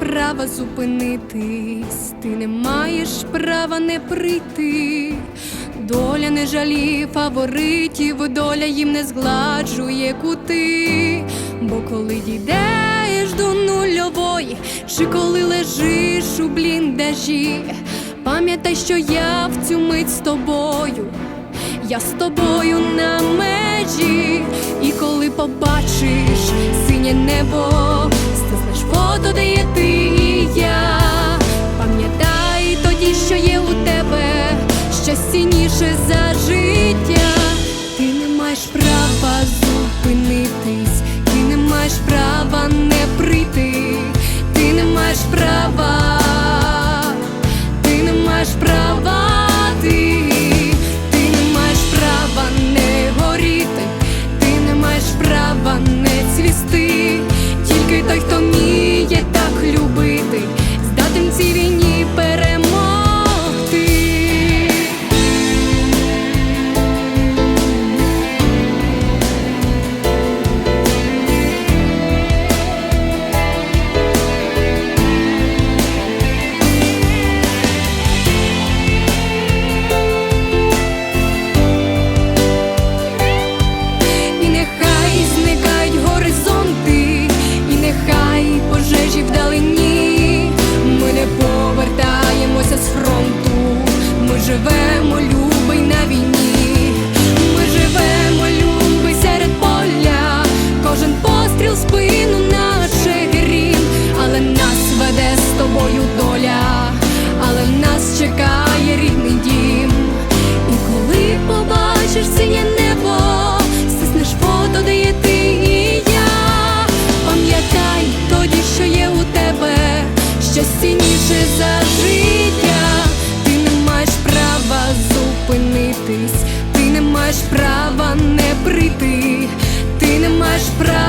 права зупинитись, ти не маєш права не прийти. Доля не жалі фаворитів, доля їм не згладжує кути. Бо коли дійдеш до нульової, чи коли лежиш у бліндажі, пам'ятай, що я в цю мить з тобою. Я з тобою на межі, і коли побачиш синє небо, стиснеш йти. змиритись, ти не маєш права не прийти, ти не маєш права.